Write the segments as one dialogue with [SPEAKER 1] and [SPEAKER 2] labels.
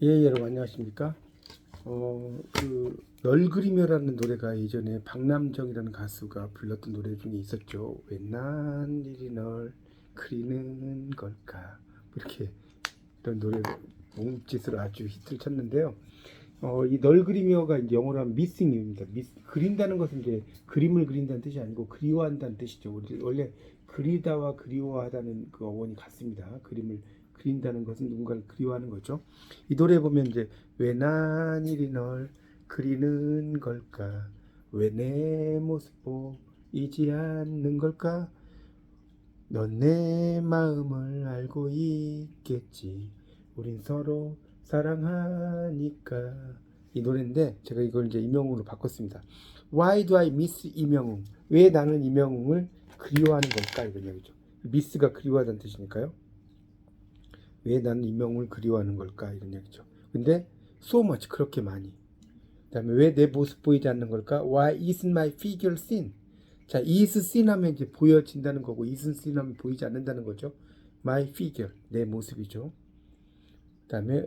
[SPEAKER 1] 예, 여러분 안녕하십니까? 어, 그 널그리며라는 노래가 예전에 박남정이라는 가수가 불렀던 노래 중에 있었죠. 왜난 이리 널 그리는 걸까? 이렇게 이런 노래를 몸짓으로 아주 히트를 쳤는데요. 어, 이 널그리며가 이제 영어로 하면 미싱입니다. 그린다는 것은 이제 그림을 그린다는 뜻이 아니고 그리워한다는 뜻이죠. 원래 그리다와 그리워하다는 그 어원이 같습니다. 그림을 그린다는 것은 누군가를 그리워하는 거죠. 이 노래 보면 이제 왜난 이리 널 그리는 걸까? 왜 내 모습 보이지 않는 걸까? 넌 내 마음을 알고 있겠지. 우린 서로 사랑하니까. 이 노래인데 제가 이걸 이제 이명웅으로 바꿨습니다. Why do I miss 이명웅? 왜 나는 이명웅을 그리워하는 걸까? 이런 얘기죠. 미스가 그리워하다는 뜻이니까요. 왜 나는 이명웅을 그리워하는 걸까? 이런 얘기죠. 근데 so much 그렇게 많이. 그다음에 왜 내 모습 보이지 않는 걸까? Why isn't my figure seen? 자, is seen 하면 이제 보여진다는 거고 isn't seen 하면 보이지 않는다는 거죠. My figure 내 모습이죠. 그다음에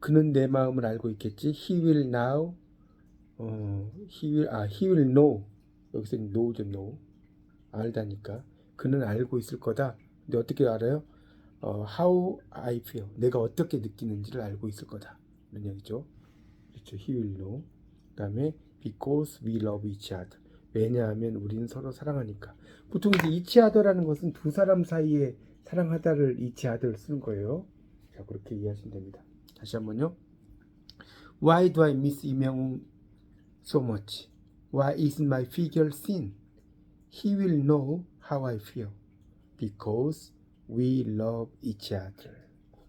[SPEAKER 1] 그는 내 마음을 알고 있겠지. He will now 어, he will 아 he will know 여기서 know죠 know 알다니까 그는 알고 있을 거다. 근데 어떻게 알아요? 어, how I feel 내가 어떻게 느끼는지를 알고 있을 거다 이런 얘기죠. 그렇죠. He will know. 그다음에 because we love each other. 왜냐하면 우리는 서로 사랑하니까. 보통 이제 each other라는 것은 두 사람 사이에 사랑하다를 each other 쓰는 거예요. 자 그렇게 이해하시면 됩니다. 다시 한번요. Why do I miss 이명웅 so much? Why isn't my figure seen? He will know how I feel because we love each other.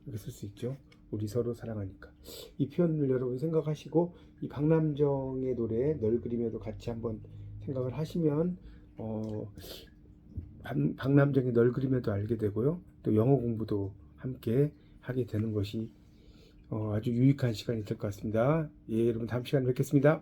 [SPEAKER 1] 이렇게 쓸 수 있죠. 우리 서로 사랑하니까. 이 표현을 여러분 생각하시고 이 박남정의 노래 널 그림에도 같이 한번 생각을 하시면 어, 박- 박남정의 널 그림에도 알게 되고요. 또 영어 공부도 함께 하게 되는 것이 어, 아주 유익한 시간이 될 것 같습니다. 예, 여러분 다음 시간에 뵙겠습니다.